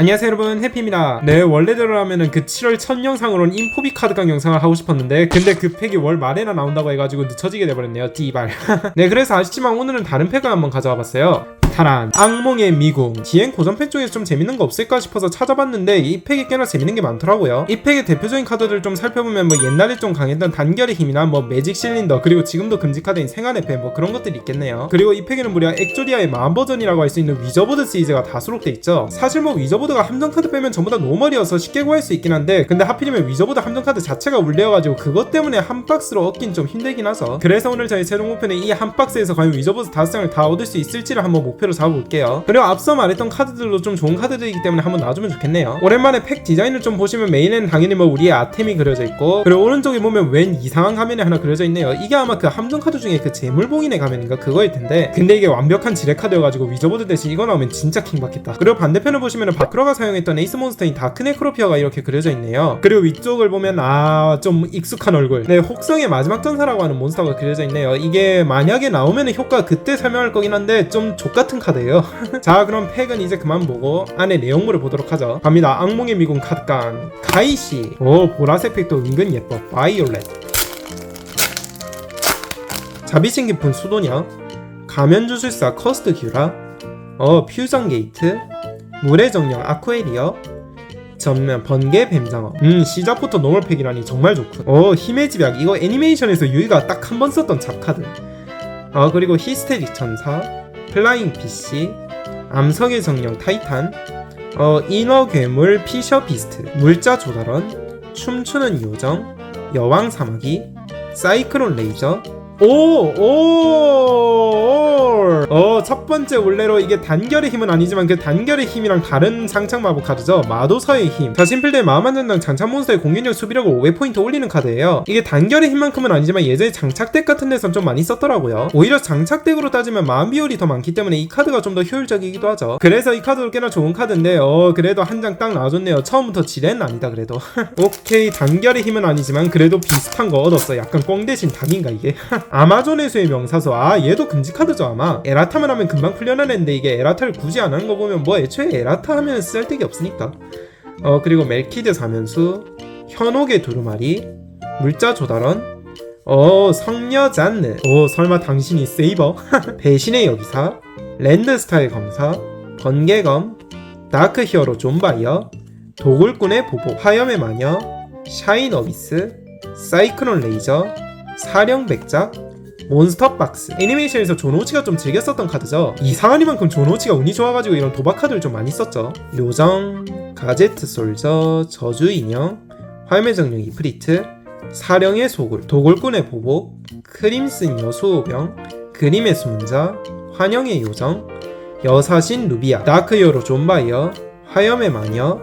안녕하세요 여러분. 해피입니다. 네 원래대로라면은 그 7월 첫 영상으로는 인포비 카드깡 영상을 하고 싶었는데 근데 그 팩이 월 말에나 나온다고 해가지고 늦춰지게 돼버렸네요. 띠발. 네 그래서 아쉽지만 오늘은 다른 팩을 한번 가져와 봤어요 타란 악몽의 미궁. 디엔 고전팩 중에서 좀 재밌는 거 없을까 싶어서 찾아봤는데 이 팩이 꽤나 재밌는 게 많더라고요. 이 팩의 대표적인 카드들 좀 살펴보면 뭐 옛날에 좀 강했던 단결의 힘이나 뭐 매직 실린더 그리고 지금도 금지 카드인 생활의 팩뭐 그런 것들이 있겠네요. 그리고 이 팩에는 무려 엑조리아의 마음 버전이라고 할 수 있는 위저보드 시리즈가 다 수록돼 있죠. 사실 뭐 위저보드가 함정 카드 빼면 전부 다 노멀이어서 쉽게 구할 수 있긴 한데 근데 하필이면 위저보드 함정 카드 자체가 울려가지고 그것 때문에 한 박스로 얻긴 좀 힘들긴 하죠. 그래서 오늘 저희 최종 목표는 이 한 박스에서 과연 위저보드 다섯 장을 다 얻을 수 있을지를 한번 목표 로 잡아볼게요. 그리고 앞서 말했던 카드들도 좀 좋은 카드들이기 때문에 한번 놔주면 좋겠네요. 오랜만에 팩 디자인을 좀 보시면 메인에는 당연히 뭐 우리의 아템이 그려져 있고 그리고 오른쪽에 보면 웬 이상한 가면이 하나 그려져 있네요. 이게 아마 그 함정 카드 중에 그 재물봉인의 가면인가 그거일 텐데 근데 이게 완벽한 지뢰 카드여가지고 위저보드 대신 이거 나오면 진짜 킹받겠다. 그리고 반대편을 보시면은 바크로가 사용했던 에이스 몬스터인 다크네크로피아가 이렇게 그려져 있네요. 그리고 위쪽을 보면 아 좀 익숙한 얼굴. 네 혹성의 마지막 전사라고 하는 몬스터가 그려져 있네요. 이게 만약에 나오면은 효과 그때 설명할 거긴 한데 좀 족같은 카드예요. 자 그럼 팩은 이제 그만 보고 안에 내용물을 보도록 하죠. 갑니다. 악몽의 미궁 카드깡 가이시. 오 보라색 팩도 은근 예뻐. 바이올렛. 자비심 깊은 수도녀 가면주술사 커스트 큐라? 어 퓨전 게이트? 물의 정령 아쿠에리어 전면 번개 뱀장어. 음 시작부터 노멀팩이라니 정말 좋군. 어 힘의 집약. 이거 애니메이션에서 유이가 딱 한 번 썼던 잡카드. 어 그리고 히스테릭 천사 플라잉 PC 암석의 정령 타이탄 어 인어 괴물 피셔 비스트 물자 조달원 춤추는 요정 여왕 사마귀 사이클론 레이저. 오 오 어첫 번째 원래로 이게 단결의 힘은 아니지만 그 단결의 힘이랑 다른 장착 마법 카드죠. 마도서의 힘자 심플대 마음 한 장당 장착 몬스터의 공격력 수비력을 500포인트 올리는 카드예요. 이게 단결의 힘만큼은 아니지만 예전에 장착덱 같은 데선 좀 많이 썼더라고요. 오히려 장착덱으로 따지면 마음 비율이 더 많기 때문에 이 카드가 좀 더 효율적이기도 하죠. 그래서 이 카드도 꽤나 좋은 카드인데 어 그래도 한 장 딱 나와줬네요. 처음부터 지뢰는 아니다 그래도. 오케이 단결의 힘은 아니지만 그래도 비슷한 거 얻었어. 약간 꽝 대신 닭인가 이게? 아마존의 수의 명사수. 아 얘도 금지 카드죠 아마? 에라타만 하면 금방 풀려나는데 이게 에라타를 굳이 안 한 거 보면 뭐 애초에 에라타 하면 쓸데기 없으니까. 어 그리고 멜키드 사면수 현옥의 두루마리 물자 조달원 어 성녀 잔느. 어 설마 당신이 세이버? 배신의 여기사 랜드스타일 검사 번개검 다크 히어로 존바이어 도굴꾼의 보복 화염의 마녀 샤인 어비스 사이클론 레이저 사령 백작 몬스터 박스. 애니메이션에서 존오치가 좀 즐겼었던 카드죠. 이상한 이만큼 존오치가 운이 좋아가지고 이런 도박 카드를 좀 많이 썼죠. 요정 가제트 솔저 저주 인형 화염의 정령 이프리트 사령의 소굴 도골꾼의 보복 크림슨 여수호병 그림의 수문자 환영의 요정 여사신 루비아 다크히어로 존바이어 화염의 마녀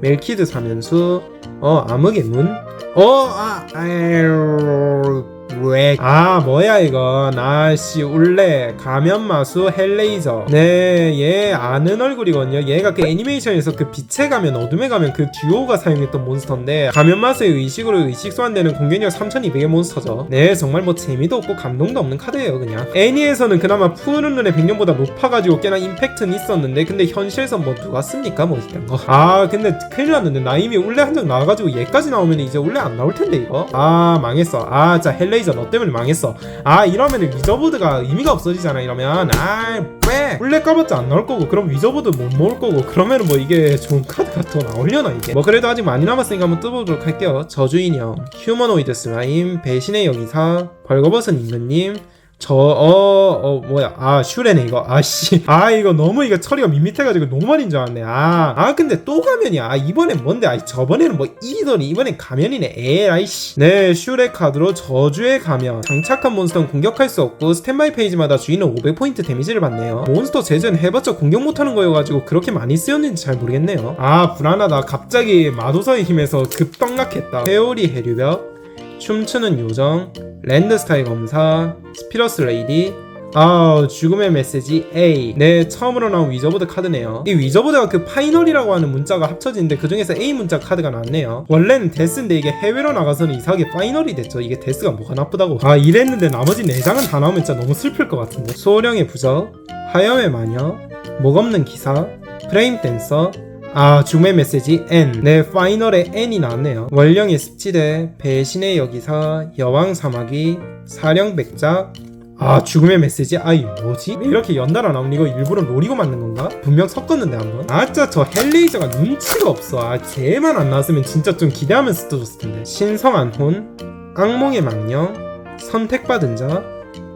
멜키드 사면수 어 암흑의 문 어 아 아유 왜? 아 뭐야 이건 아씨 울레 가면마수 헬레이저. 네 얘 아는 얼굴이거든요. 얘가 그 애니메이션에서 그 빛의 가면 어둠의 가면 그 듀오가 사용했던 몬스터인데 가면마수의 의식으로 의식 소환되는 공격력 3200의 몬스터죠. 네 정말 뭐 재미도 없고 감동도 없는 카드예요 그냥. 애니에서는 그나마 푸른 눈의 백년보다 높아가지고 꽤나 임팩트는 있었는데 근데 현실에서 뭐 누가 씁니까? 뭐 이딴 거아 근데 큰일 났는데 나 이미 울레 한장 나와가지고 얘까지 나오면 이제 울레 안 나올 텐데 이거? 아 망했어. 아 진짜 헬레이 저 너 때문에 망했어. 아 이러면 위저보드가 의미가 없어지잖아 이러면. 아 왜? 원래 까봤자 안 나올 거고 그럼 위저보드 못 모을 거고 그러면은 뭐 이게 좋은 카드가 더 나오려나 이게? 뭐 그래도 아직 많이 남았으니까 한번 뜯어보도록 할게요. 저주인형 휴머노이드 슬라임 배신의 여기사 벌거벗은 임금님 저, 어, 어, 뭐야. 아, 슈레네, 이거. 아, 씨. 아, 이거 너무 이거 처리가 밋밋해가지고 노멀인 줄 알았네. 아, 아, 근데 또 가면이야. 아, 이번엔 뭔데? 아, 저번에는 뭐 1이더니 이번엔 가면이네. 에라이, 씨. 네, 슈레 카드로 저주의 가면. 장착한 몬스터는 공격할 수 없고, 스탠바이 페이지마다 주인은 500포인트 데미지를 받네요. 몬스터 제재는 해봤자 공격 못하는 거여가지고 그렇게 많이 쓰였는지 잘 모르겠네요. 아, 불안하다. 갑자기 마도서의 힘에서 급떡락했다. 회오리 해류벽. 춤추는 요정, 랜드스타일 검사, 스피러스 레이디, 아 죽음의 메시지 A. 네 처음으로 나온 위저보드 카드네요. 이 위저보드가 그 파이널이라고 하는 문자가 합쳐지는데 그 중에서 A 문자 카드가 나왔네요. 원래는 데스인데 이게 해외로 나가서는 이상하게 파이널이 됐죠. 이게 데스가 뭐가 나쁘다고. 아 이랬는데 나머지 4장은 다 나오면 진짜 너무 슬플 것 같은데. 소령의 부적 화염의 마녀 목 없는 기사 프레임 댄서 아 죽음의 메시지 N. 네 파이널에 N이 나왔네요. 원령의 습지대 배신의 여기사 여왕 사마귀 사령 백작 아 죽음의 메시지 아이 뭐지? 왜 이렇게 연달아 나오는 이거 일부러 노리고 만든 건가? 분명 섞었는데 한번. 아 진짜 저 헬레이저가 눈치가 없어. 아 쟤만 안 나왔으면 진짜 좀 기대하면서 뜯었을 텐데. 신성한 혼 악몽의 망령 선택받은 자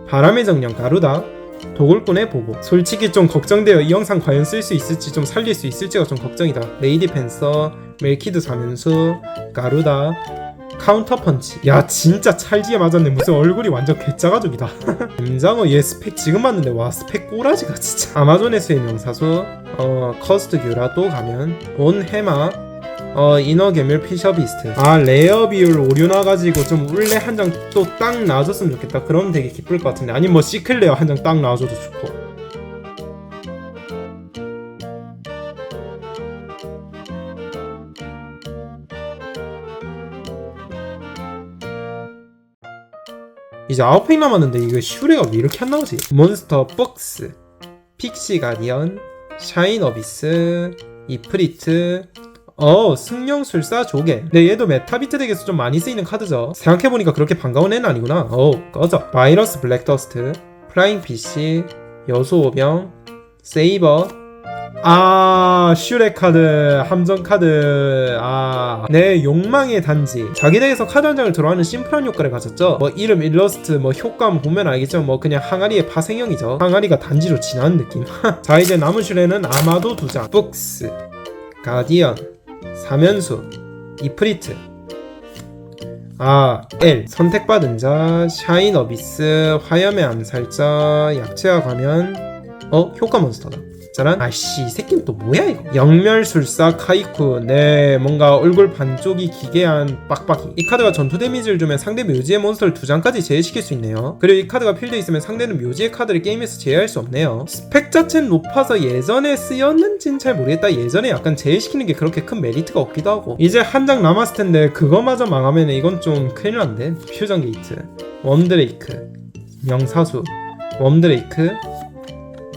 바람의 정령 가루다 도굴꾼의 보고. 솔직히 좀 걱정돼요. 이 영상 과연 쓸 수 있을지 좀 살릴 수 있을지가 좀 걱정이다. 레이디 펜서 멜키드 사면수 가루다 카운터 펀치. 야 진짜 찰지게 맞았네. 무슨 얼굴이 완전 개짜가족이다. 김장어 얘 스펙 지금 봤는데 와 스펙 꼬라지가 진짜. 아마존의 수의 명사수 어 커스트 또 가면 온 해마 어 이너 괴물 피셔비스트. 아 레어 비율 오류 나가지고 좀 울레 한 장 또 딱 나와줬으면 좋겠다. 그럼 되게 기쁠 것 같은데. 아니 뭐 시클레어 한 장 딱 나와줘도 좋고. 이제 아홉 팩 남았는데 이거 슈레가 왜 이렇게 안 나오지? 몬스터 폭스 픽시 가디언 샤인 어비스 이프리트 어 승령술사 조개. 네 얘도 메타비트 덱에서 좀 많이 쓰이는 카드죠. 생각해보니까 그렇게 반가운 애는 아니구나. 어 꺼져. 바이러스 블랙더스트 플라잉 PC 여수오병 세이버. 아 슈렉 카드 함정 카드. 아내 욕망의 단지. 자기 덱에서 카드 한 장을 들어가는 심플한 효과를 가졌죠? 뭐 이름 일러스트 뭐 효과음 보면 알겠지만 뭐 그냥 항아리의 파생형이죠. 항아리가 단지로 지나는 느낌. 자 이제 남은 슈레는 아마도 두장. 북스 가디언 사면수 이프리트. 아 L 선택받은 자 샤인 어비스 화염의 암살자 약체와 가면 어 효과 몬스터다 짜란? 아씨 이 새끼는 또 뭐야 이거? 영멸술사 카이쿠. 네 뭔가 얼굴 반쪽이 기괴한 빡빡이. 이 카드가 전투 데미지를 주면 상대 묘지의 몬스터를 두 장까지 제외시킬 수 있네요. 그리고 이 카드가 필드에 있으면 상대는 묘지의 카드를 게임에서 제외할 수 없네요. 스펙 자체는 높아서 예전에 쓰였는진 잘 모르겠다. 예전에 약간 제외시키는 게 그렇게 큰 메리트가 없기도 하고. 이제 한 장 남았을 텐데 그거마저 망하면 이건 좀 큰일 난데. 퓨전 게이트. 웜드레이크. 명사수. 웜드레이크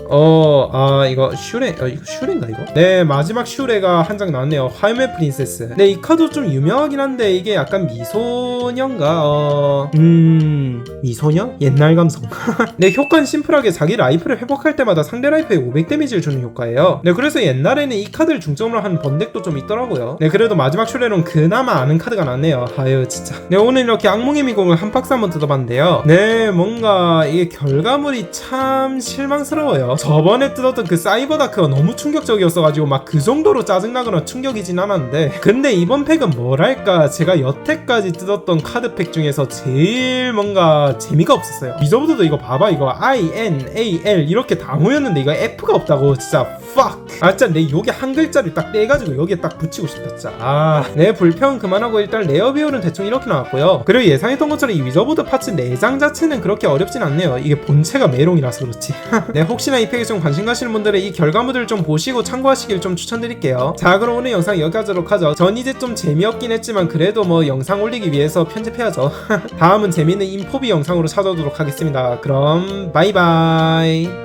어, 아, 이거 슈레, 어, 이거 슈레인가, 이거? 네, 마지막 슈레가 한 장 나왔네요. 화염의 프린세스. 네, 이 카드 좀 유명하긴 한데, 이게 약간 미소녀인가? 어, 음, 미소녀? 옛날 감성. 네, 효과는 심플하게 자기 라이프를 회복할 때마다 상대 라이프에 500 데미지를 주는 효과예요. 네, 그래서 옛날에는 이 카드를 중점으로 하는 번덱도 좀 있더라고요. 네, 그래도 마지막 슈레는 그나마 아는 카드가 나왔네요. 아유, 진짜. 네, 오늘 이렇게 악몽의 미공을 한 박스 한번 뜯어봤는데요. 네, 뭔가 이게 결과물이 참 실망스러워요. 저번에 뜯었던 그 사이버 다크가 너무 충격적이었어가지고 막 그 정도로 짜증나거나 충격이진 않았는데 근데 이번 팩은 뭐랄까 제가 여태까지 뜯었던 카드팩 중에서 제일 뭔가 재미가 없었어요. 미저보드도 이거 봐봐. 이거 I, N, A, L 이렇게 다 모였는데 이거 F가 없다고. 진짜 fuck. 아 진짜 내 여기 한 글자를 딱 떼가지고 여기에 딱 붙이고 진짜 아내 불평 그만하고 일단 레어 비율은 대충 이렇게 나왔고요. 그리고 예상했던 것처럼 이 위저보드 파츠 내장 자체는 그렇게 어렵진 않네요. 이게 본체가 메롱이라서 그렇지. 네 혹시나 이 팩에 좀 관심 가시는 분들은 이 결과물들 좀 보시고 참고하시길 좀 추천드릴게요. 자 그럼 오늘 영상 여기까지 하도록 하죠. 전 이제 좀 재미없긴 했지만 그래도 뭐 영상 올리기 위해서 편집해야죠. 다음은 재밌는 인포비 영상으로 찾아오도록 하겠습니다. 그럼 바이바이